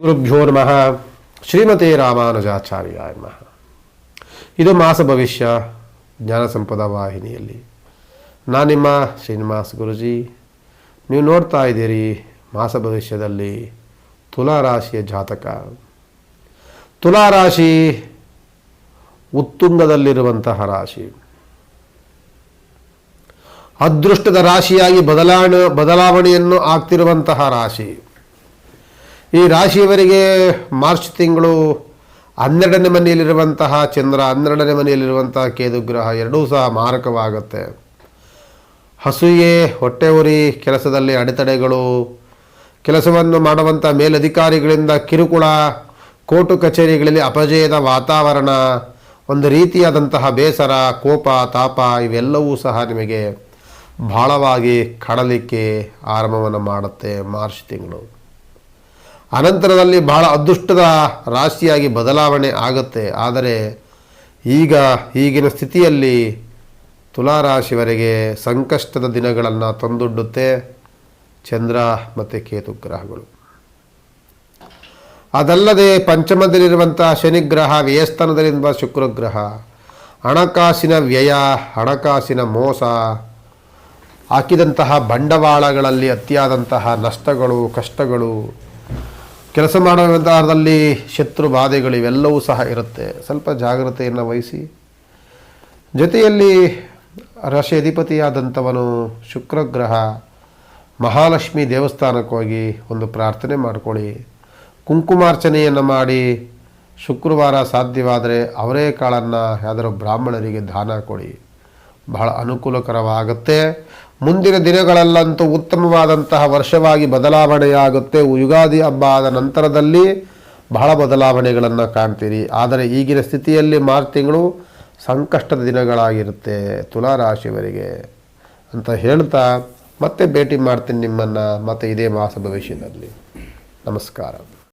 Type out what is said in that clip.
ಗುರುಭ್ಯೋ ನಮಃ ಶ್ರೀಮತಿ ರಾಮಾನುಜಾಚಾರ್ಯ ನಮಃ ಇದು ಮಾಸ ಭವಿಷ್ಯ, ಜ್ಞಾನ ಸಂಪದ ವಾಹಿನಿಯಲ್ಲಿ. ನಾನು ನಿಮ್ಮ ಶ್ರೀನಿವಾಸ್ ಗುರುಜಿ. ನೀವು ನೋಡ್ತಾ ಇದ್ದೀರಿ ಮಾಸ ಭವಿಷ್ಯದಲ್ಲಿ ತುಲಾ ರಾಶಿಯ ಜಾತಕ. ತುಲಾ ರಾಶಿ ಉತ್ತುಂಗದಲ್ಲಿರುವಂತಹ ರಾಶಿ. ಅದೃಷ್ಟದ ರಾಶಿಯಾಗಿ ಬದಲಾಣ ಬದಲಾವಣೆಯನ್ನು ಆಗ್ತಿರುವಂತಹ ರಾಶಿ. ಈ ರಾಶಿಯವರಿಗೆ ಮಾರ್ಚ್ ತಿಂಗಳು ಹನ್ನೆರಡನೇ ಮನೆಯಲ್ಲಿರುವಂತಹ ಚಂದ್ರ, ಹನ್ನೆರಡನೇ ಮನೆಯಲ್ಲಿರುವಂತಹ ಕೇದುಗ್ರಹ ಎರಡೂ ಸಹ ಮಾರಕವಾಗುತ್ತೆ. ಹಸುಯೆ ಹೊಟ್ಟೆ ಉರಿ, ಕೆಲಸದಲ್ಲಿ ಅಡೆತಡೆಗಳು, ಕೆಲಸವನ್ನು ಮಾಡುವಂಥ ಮೇಲಧಿಕಾರಿಗಳಿಂದ ಕಿರುಕುಳ, ಕೋರ್ಟು ಕಚೇರಿಗಳಲ್ಲಿ ಅಪಜಯದ ವಾತಾವರಣ, ಒಂದು ರೀತಿಯಾದಂತಹ ಬೇಸರ, ಕೋಪ, ತಾಪ ಇವೆಲ್ಲವೂ ಸಹ ನಿಮಗೆ ಬಹಳವಾಗಿ ಕಡಲಿಕ್ಕೆ ಆರಂಭವನ್ನು ಮಾಡುತ್ತೆ ಮಾರ್ಚ್ ತಿಂಗಳು. ಅನಂತರದಲ್ಲಿ ಬಹಳ ಅದೃಷ್ಟದ ರಾಶಿಯಾಗಿ ಬದಲಾವಣೆ ಆಗುತ್ತೆ. ಆದರೆ ಈಗ ಈಗಿನ ಸ್ಥಿತಿಯಲ್ಲಿ ತುಲಾರಾಶಿವರೆಗೆ ಸಂಕಷ್ಟದ ದಿನಗಳನ್ನು ತಂದೊಡ್ಡುತ್ತೆ ಚಂದ್ರ ಮತ್ತು ಕೇತು ಗ್ರಹಗಳು. ಅದಲ್ಲದೆ ಪಂಚಮದಲ್ಲಿರುವಂಥ ಶನಿಗ್ರಹ, ವ್ಯಯಸ್ಥಾನದಲ್ಲಿರುವ ಶುಕ್ರಗ್ರಹ, ಹಣಕಾಸಿನ ವ್ಯಯ, ಹಣಕಾಸಿನ ಮೋಸ, ಹಾಕಿದಂತಹ ಬಂಡವಾಳಗಳಲ್ಲಿ ಅತಿಯಾದಂತಹ ನಷ್ಟಗಳು, ಕಷ್ಟಗಳು ಕೆಲಸ ಮಾಡುವಂತಹದಲ್ಲಿ ಶತ್ರು ಬಾಧೆಗಳು ಇವೆಲ್ಲವೂ ಸಹ ಇರುತ್ತೆ. ಸ್ವಲ್ಪ ಜಾಗ್ರತೆಯನ್ನು ವಹಿಸಿ. ಜೊತೆಯಲ್ಲಿ ರಾಶಿ ಅಧಿಪತಿಯಾದಂಥವನು ಶುಕ್ರಗ್ರಹ ಮಹಾಲಕ್ಷ್ಮಿ ದೇವಸ್ಥಾನಕ್ಕೆ ಹೋಗಿ ಒಂದು ಪ್ರಾರ್ಥನೆ ಮಾಡಿಕೊಳ್ಳಿ. ಕುಂಕುಮಾರ್ಚನೆಯನ್ನು ಮಾಡಿ ಶುಕ್ರವಾರ ಸಾಧ್ಯವಾದರೆ ಅವರೇ ಕಾಳನ್ನು ಯಾವ್ದಾದ್ರು ಬ್ರಾಹ್ಮಣರಿಗೆ ದಾನ ಕೊಡಿ. ಬಹಳ ಅನುಕೂಲಕರವಾಗುತ್ತೆ. ಮುಂದಿನ ದಿನಗಳಲ್ಲಂತೂ ಉತ್ತಮವಾದಂತಹ ವರ್ಷವಾಗಿ ಬದಲಾವಣೆಯಾಗುತ್ತೆ. ಯುಗಾದಿ ಹಬ್ಬ ಆದ ನಂತರದಲ್ಲಿ ಬಹಳ ಬದಲಾವಣೆಗಳನ್ನು ಕಾಣ್ತೀರಿ. ಆದರೆ ಈಗಿನ ಸ್ಥಿತಿಯಲ್ಲಿ ಮಾರ್ಚ್ ತಿಂಗಳು ಸಂಕಷ್ಟದ ದಿನಗಳಾಗಿರುತ್ತೆ ತುಲಾರಾಶಿಯವರಿಗೆ ಅಂತ ಹೇಳ್ತಾ ಮತ್ತೆ ಭೇಟಿ ಮಾಡ್ತೀನಿ ನಿಮ್ಮನ್ನು ಮತ್ತೆ ಇದೇ ಮಾಸ ಭವಿಷ್ಯದಲ್ಲಿ. ನಮಸ್ಕಾರ.